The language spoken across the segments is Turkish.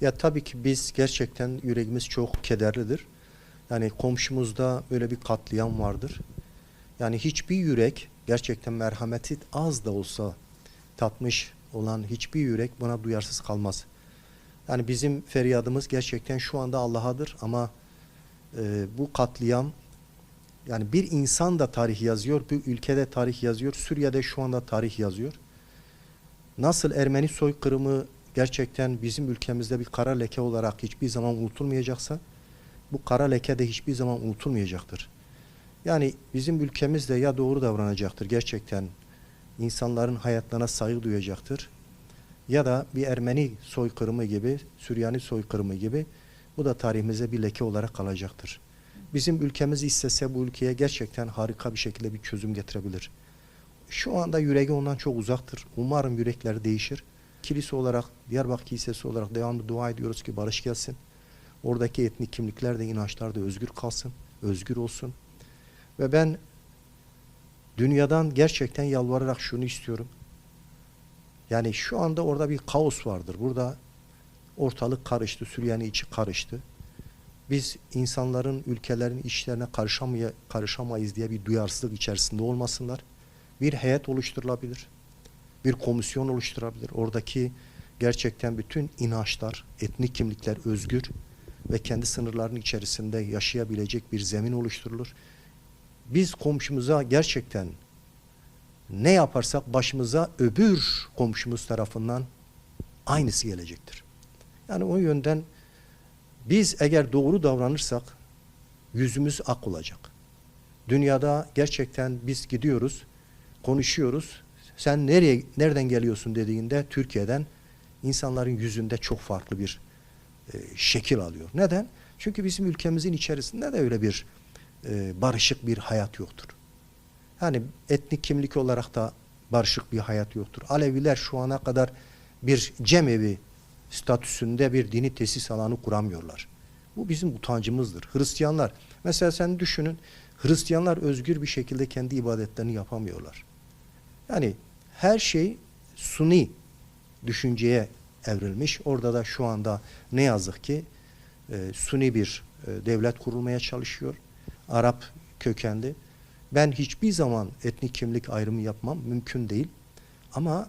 Ya tabii ki biz gerçekten yüreğimiz çok kederlidir. Yani komşumuzda böyle bir katliam vardır. Yani hiçbir yürek gerçekten merhameti az da olsa tatmış olan hiçbir yürek buna duyarsız kalmaz. Yani bizim feryadımız gerçekten şu anda Allah'adır ama e, bu katliam yani bir insan da tarih yazıyor, bir ülkede tarih yazıyor, Suriye'de şu anda tarih yazıyor. Nasıl Ermeni soykırımı gerçekten bizim ülkemizde bir kara leke olarak hiçbir zaman unutulmayacaksa bu kara leke de hiçbir zaman unutulmayacaktır. Yani bizim ülkemiz de ya doğru davranacaktır gerçekten insanların hayatlarına saygı duyacaktır ya da bir Ermeni soykırımı gibi, Süryani soykırımı gibi bu da tarihimize bir leke olarak kalacaktır. Bizim ülkemiz istese bu ülkeye gerçekten harika bir şekilde bir çözüm getirebilir. Şu anda yüreği ondan çok uzaktır. Umarım yürekleri değişir. Kilise olarak, Diyarbakır Kilisesi olarak devamlı dua ediyoruz ki barış gelsin. Oradaki etnik kimlikler de inançlar da özgür kalsın, özgür olsun. Ve ben dünyadan gerçekten yalvararak şunu istiyorum. Yani şu anda orada bir kaos vardır. Burada ortalık karıştı, Süryani içi karıştı. Biz insanların, ülkelerin işlerine karışamaya, karışamayız diye bir duyarsızlık içerisinde olmasınlar. Bir heyet oluşturulabilir. Bir komisyon oluşturabilir. Oradaki gerçekten bütün inançlar, etnik kimlikler özgür ve kendi sınırlarının içerisinde yaşayabilecek bir zemin oluşturulur. Biz komşumuza gerçekten ne yaparsak başımıza öbür komşumuz tarafından aynısı gelecektir. Yani o yönden biz eğer doğru davranırsak yüzümüz ak olacak. Dünyada gerçekten biz gidiyoruz, konuşuyoruz. Sen nereye nereden geliyorsun dediğinde Türkiye'den insanların yüzünde çok farklı bir e, şekil alıyor. Neden? Çünkü bizim ülkemizin içerisinde de öyle bir e, barışık bir hayat yoktur. Yani etnik kimlik olarak da barışık bir hayat yoktur. Aleviler şu ana kadar bir cemevi statüsünde bir dini tesis alanı kuramıyorlar. Bu bizim utancımızdır. Hristiyanlar, mesela sen düşünün, Hristiyanlar özgür bir şekilde kendi ibadetlerini yapamıyorlar. Yani her şey suni düşünceye evrilmiş. Orada da şu anda ne yazık ki e, suni bir e, devlet kurulmaya çalışıyor. Arap kökenli. Ben hiçbir zaman etnik kimlik ayrımı yapmam. Mümkün değil. Ama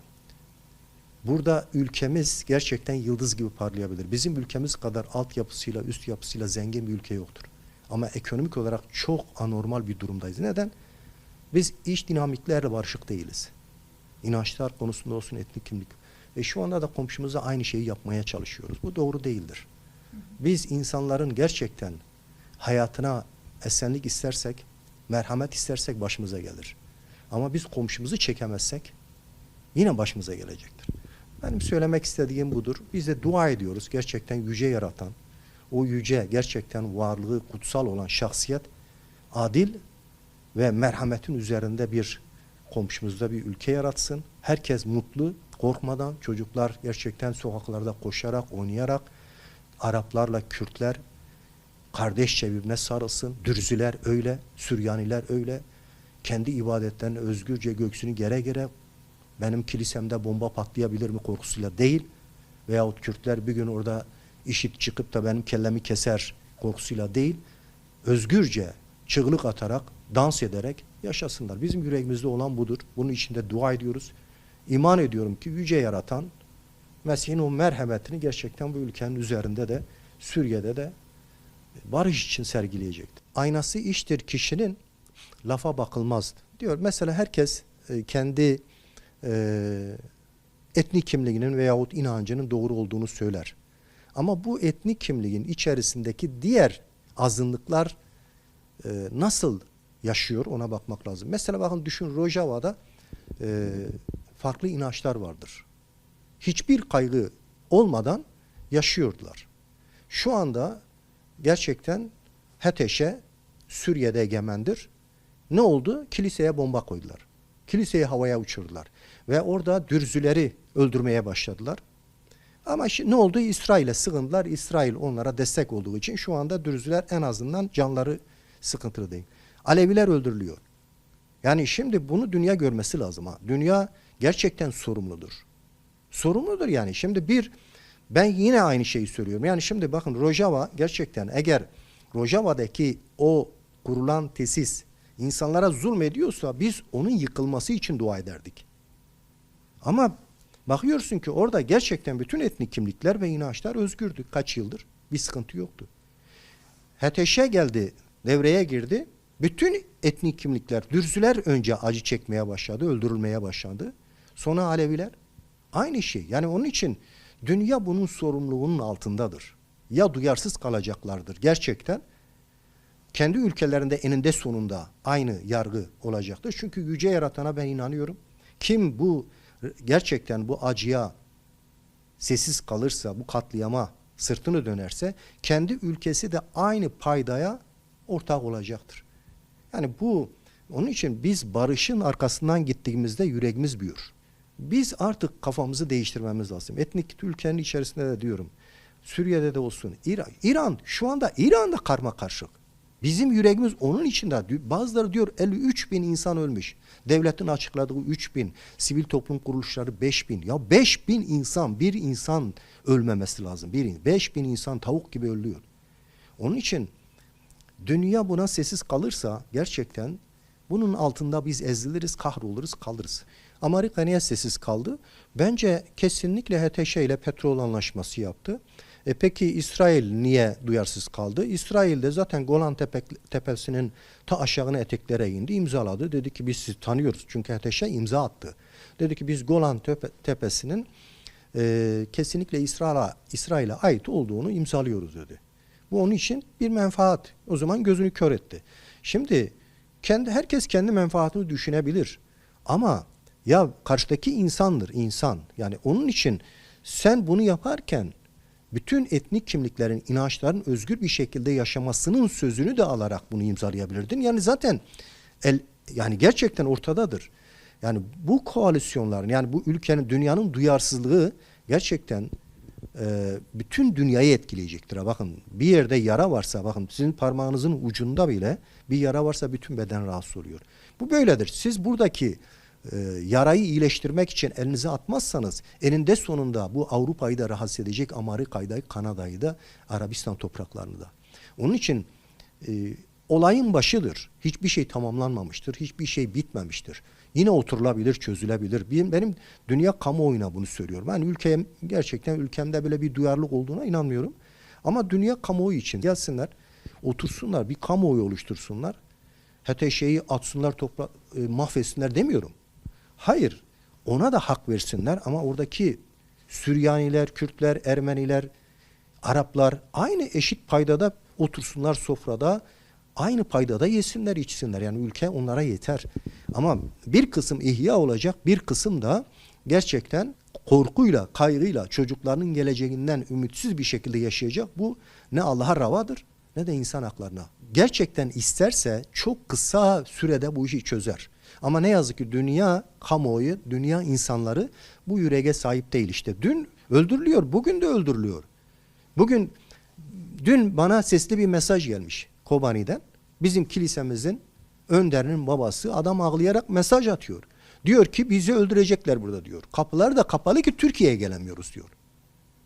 burada ülkemiz gerçekten yıldız gibi parlayabilir. Bizim ülkemiz kadar altyapısıyla, üst yapısıyla zengin bir ülke yoktur. Ama ekonomik olarak çok anormal bir durumdayız. Neden? Biz iç dinamiklerle barışık değiliz. İnançlar konusunda olsun etnik kimlik. Ve şu anda da komşumuza aynı şeyi yapmaya çalışıyoruz. Bu doğru değildir. Biz insanların gerçekten hayatına esenlik istersek, merhamet istersek başımıza gelir. Ama biz komşumuzu çekemezsek yine başımıza gelecektir. Benim söylemek istediğim budur. Biz de dua ediyoruz gerçekten yüce yaratan, o yüce gerçekten varlığı kutsal olan şahsiyet adil ve merhametin üzerinde bir komşumuzda bir ülke yaratsın. Herkes mutlu, korkmadan çocuklar gerçekten sokaklarda koşarak, oynayarak Araplarla Kürtler kardeşçe birbirine sarılsın. Dürzüler öyle, Süryaniler öyle. Kendi ibadetlerini özgürce göksünü gere gere benim kilisemde bomba patlayabilir mi korkusuyla değil. Veyahut Kürtler bir gün orada işit çıkıp da benim kellemi keser korkusuyla değil. Özgürce çığlık atarak, dans ederek yaşasınlar. Bizim yüreğimizde olan budur. Bunun içinde dua ediyoruz. İman ediyorum ki yüce yaratan Mesih'in o merhametini gerçekten bu ülkenin üzerinde de Suriye'de de barış için sergileyecektir. Aynası iştir kişinin lafa bakılmaz diyor. Mesela herkes e, kendi e, etnik kimliğinin veyahut inancının doğru olduğunu söyler. Ama bu etnik kimliğin içerisindeki diğer azınlıklar e, nasıl yaşıyor ona bakmak lazım. Mesela bakın düşün Rojava'da e, farklı inançlar vardır. Hiçbir kaygı olmadan yaşıyordular. Şu anda gerçekten HETEŞ'e Suriye'de egemendir. Ne oldu? Kiliseye bomba koydular. Kiliseyi havaya uçurdular. Ve orada dürzüleri öldürmeye başladılar. Ama ne oldu? İsrail'e sığındılar. İsrail onlara destek olduğu için şu anda dürzüler en azından canları sıkıntılı değil. Aleviler öldürülüyor. Yani şimdi bunu dünya görmesi lazım ha. Dünya gerçekten sorumludur. Sorumludur yani. Şimdi bir Ben yine aynı şeyi söylüyorum. Yani şimdi bakın Rojava gerçekten eğer Rojava'daki o kurulan tesis insanlara zulmediyorsa biz onun yıkılması için dua ederdik. Ama bakıyorsun ki orada gerçekten bütün etnik kimlikler ve inançlar özgürdü. Kaç yıldır bir sıkıntı yoktu. HTŞ geldi, devreye girdi. Bütün etnik kimlikler, Dürzüler önce acı çekmeye başladı, öldürülmeye başladı. Sonra Aleviler. Aynı şey. Yani onun için dünya bunun sorumluluğunun altındadır. Ya duyarsız kalacaklardır gerçekten. Kendi ülkelerinde eninde sonunda aynı yargı olacaktır. Çünkü yüce yaratana ben inanıyorum. Kim bu gerçekten bu acıya sessiz kalırsa, bu katliama sırtını dönerse kendi ülkesi de aynı paydaya ortak olacaktır. Yani bu onun için biz barışın arkasından gittiğimizde yüreğimiz büyür. Biz artık kafamızı değiştirmemiz lazım. Etnik ülkenin içerisinde de diyorum. Suriye'de de olsun. İran, İran şu anda İran'da karma karışık. Bizim yüreğimiz onun içinde. Bazıları diyor 53 bin insan ölmüş. Devletin açıkladığı 3 bin, sivil toplum kuruluşları 5 bin. Ya 5 bin insan, bir insan ölmemesi lazım. Bir, 5 bin insan tavuk gibi ölüyor. Onun için dünya buna sessiz kalırsa gerçekten bunun altında biz eziliriz, kahroluruz, kalırız. Amerika niye sessiz kaldı? Bence kesinlikle HTŞ ile petrol anlaşması yaptı. E peki İsrail niye duyarsız kaldı? İsrail de zaten Golan Tepe, Tepesi'nin ta aşağına eteklere indi, imzaladı. Dedi ki biz sizi tanıyoruz. Çünkü HTŞ imza attı. Dedi ki biz Golan Tepe, Tepesi'nin e, kesinlikle İsrail'e İsrail'e ait olduğunu imzalıyoruz dedi. Bu onun için bir menfaat. O zaman gözünü kör etti. Şimdi kendi herkes kendi menfaatini düşünebilir. Ama ya karşıdaki insandır insan. Yani onun için sen bunu yaparken bütün etnik kimliklerin, inançların özgür bir şekilde yaşamasının sözünü de alarak bunu imzalayabilirdin. Yani zaten el, yani gerçekten ortadadır. Yani bu koalisyonların yani bu ülkenin dünyanın duyarsızlığı gerçekten e, bütün dünyayı etkileyecektir. Bakın bir yerde yara varsa bakın sizin parmağınızın ucunda bile bir yara varsa bütün beden rahatsız oluyor. Bu böyledir. Siz buradaki e, yarayı iyileştirmek için elinize atmazsanız eninde sonunda bu Avrupa'yı da rahatsız edecek, Amerika'yı da, Kanada'yı da, Arabistan topraklarını da. Onun için e, olayın başıdır. Hiçbir şey tamamlanmamıştır, hiçbir şey bitmemiştir. Yine oturulabilir, çözülebilir. Benim, benim dünya kamuoyuna bunu söylüyorum. Ben ülkem gerçekten ülkemde böyle bir duyarlılık olduğuna inanmıyorum. Ama dünya kamuoyu için gelsinler, otursunlar, bir kamuoyu oluştursunlar. HTŞ'yi atsınlar, topla, e, mahvetsinler demiyorum. Hayır, ona da hak versinler ama oradaki Süryaniler, Kürtler, Ermeniler, Araplar aynı eşit paydada otursunlar sofrada, aynı paydada yesinler, içsinler. Yani ülke onlara yeter. Ama bir kısım ihya olacak, bir kısım da gerçekten korkuyla, kaygıyla çocuklarının geleceğinden ümitsiz bir şekilde yaşayacak. Bu ne Allah'a ravadır ne de insan haklarına. Gerçekten isterse çok kısa sürede bu işi çözer. Ama ne yazık ki dünya kamuoyu, dünya insanları bu yüreğe sahip değil işte. Dün öldürülüyor, bugün de öldürülüyor. Bugün, dün bana sesli bir mesaj gelmiş Kobani'den. Bizim kilisemizin önderinin babası adam ağlayarak mesaj atıyor. Diyor ki bizi öldürecekler burada diyor. Kapılar da kapalı ki Türkiye'ye gelemiyoruz diyor.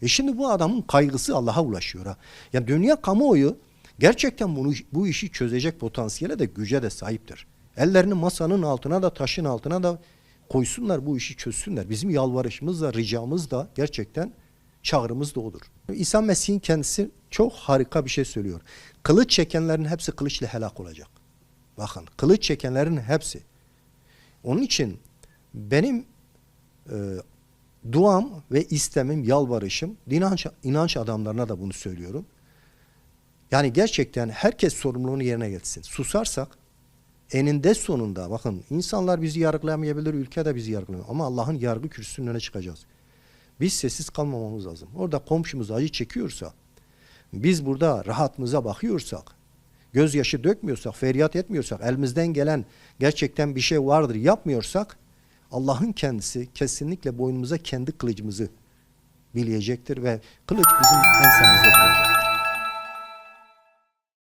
E şimdi bu adamın kaygısı Allah'a ulaşıyor ha. Yani dünya kamuoyu gerçekten bunu bu işi çözecek potansiyele de güce de sahiptir. Ellerini masanın altına da taşın altına da koysunlar bu işi çözsünler. Bizim yalvarışımız da ricamız da gerçekten çağrımız da odur. İsa Mesih'in kendisi çok harika bir şey söylüyor. Kılıç çekenlerin hepsi kılıçla helak olacak. Bakın kılıç çekenlerin hepsi. Onun için benim e, duam ve istemim, yalvarışım inanç, inanç adamlarına da bunu söylüyorum. Yani gerçekten herkes sorumluluğunu yerine getirsin. Susarsak eninde sonunda bakın insanlar bizi yargılayamayabilir, ülke de bizi yargılamıyor. Ama Allah'ın yargı kürsüsünün önüne çıkacağız. Biz sessiz kalmamamız lazım. Orada komşumuz acı çekiyorsa, biz burada rahatımıza bakıyorsak, gözyaşı dökmüyorsak, feryat etmiyorsak, elimizden gelen gerçekten bir şey vardır yapmıyorsak, Allah'ın kendisi kesinlikle boynumuza kendi kılıcımızı bileyecektir ve kılıç bizim ensemizde duracak.